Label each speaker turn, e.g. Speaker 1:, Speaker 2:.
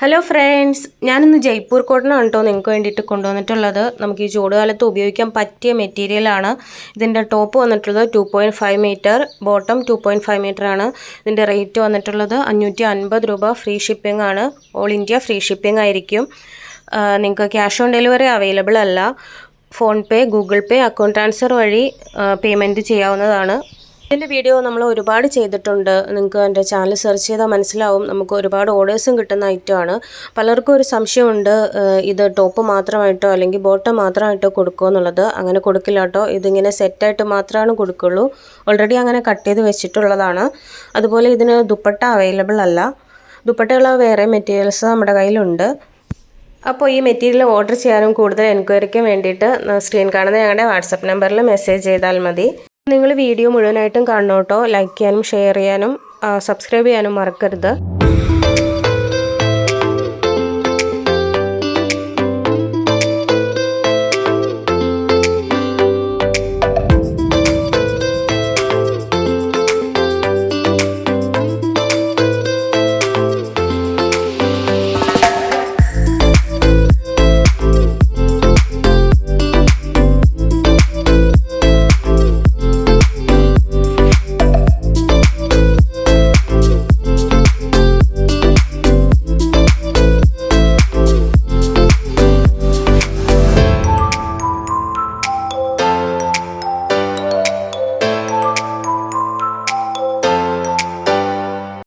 Speaker 1: Hello friends ഞാനിന്ന് ജയ്പൂർ കോട്ടനാണ് കേട്ടോ നിങ്ങൾക്ക് വേണ്ടിയിട്ട് കൊണ്ടുവന്നിട്ടുള്ളത്. നമുക്ക് ഈ ചൂടുകാലത്ത് ഉപയോഗിക്കാൻ പറ്റിയ മെറ്റീരിയലാണ് ഇതിന്റെ ടോപ്പ് വന്നിട്ടുള്ളത് two point five metre bottom two point five metre ആണ്. ഇതിന്റെ റേറ്റ് വന്നിട്ടുള്ളത് അഞ്ഞൂറ്റി അൻപത് രൂപ ഫ്രീ ഷിപ്പിംഗ് ആണ്. ഓൾ ഇന്ത്യ ഫ്രീ ഷിപ്പിംഗ് ആയിരിക്കും. നിങ്ങൾക്ക് ക്യാഷ് ഓൺ ഡെലിവറി അവൈലബിൾ അല്ല. PhonePe Google Pay account transfer വഴി പേയ്മെന്റ് ചെയ്യാവുന്നതാണ്. ഇതിന്റെ വീഡിയോ നമ്മൾ ഒരുപാട് ചെയ്തിട്ടുണ്ട്. നിങ്ങൾക്ക് എന്റെ ചാനൽ സെർച്ച് ചെയ്താൽ മനസ്സിലാവും. നമുക്ക് ഒരുപാട് ഓർഡേഴ്സും കിട്ടുന്ന ഐറ്റമാണ് പലർക്കും ഒരു സംശയമുണ്ട് ഇത് ടോപ്പ് മാത്രമായിട്ടോ അല്ലെങ്കിൽ ബോട്ടം മാത്രമായിട്ടോ കൊടുക്കുമോ എന്നുള്ളത്. അങ്ങനെ കൊടുക്കില്ല കേട്ടോ. ഇതിങ്ങനെ സെറ്റായിട്ട് മാത്രമാണ് കൊടുക്കുള്ളൂ. ഓൾറെഡി അങ്ങനെ കട്ട് ചെയ്ത് വെച്ചിട്ടുള്ളതാണ്. അതുപോലെ ഇതിന് ദുപ്പട്ട അവൈലബിൾ അല്ല. ദുപ്പട്ടയുള്ള വേറെ മെറ്റീരിയൽസ് നമ്മുടെ കയ്യിലുണ്ട്. അപ്പോൾ ഈ മെറ്റീരിയൽ ഓർഡർ ചെയ്യാനും കൂടുതൽ എൻക്വയറിക്കും വേണ്ടിയിട്ട് സ്ക്രീൻ കാണുന്ന ഞങ്ങളുടെ വാട്സപ്പ് നമ്പറിൽ മെസ്സേജ് ചെയ്താൽ മതി. നിങ്ങൾ വീഡിയോ മുഴുവനായിട്ടും കാണണം കേട്ടോ ലൈക്ക് ചെയ്യാനും ഷെയർ ചെയ്യാനും സബ്സ്ക്രൈബ് ചെയ്യാനും മറക്കരുത്.